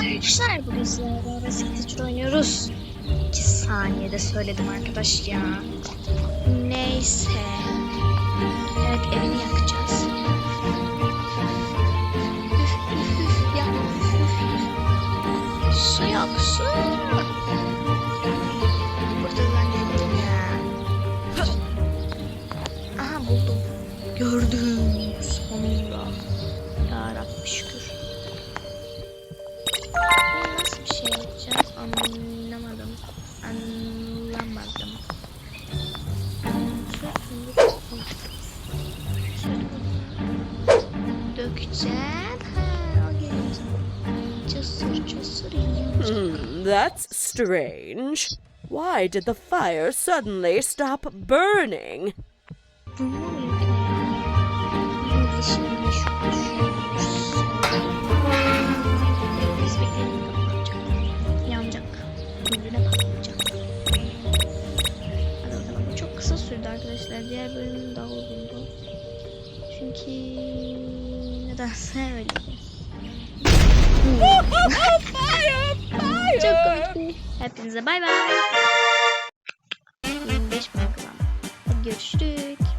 arkadaşlar bugün sizlerle Secret oynuyoruz. 2 saniyede söyledim arkadaş ya. Neyse. Evet evini yakacağız. Yak. Su yok su. Burada zannettim ya. Aha buldum. Gördüm sonunda. Ya Rabbi şükür. Dökeceğim. Ha, o cısır yiyecek. Hmm, that's strange. Why did the fire suddenly stop burning? Çok kısa sürdü arkadaşlar. Diğer bölüm daha uzundu. Çünkü nedense öyle. çok komikti. Hepinize bay bay. 25 bin Hadi görüşürüz.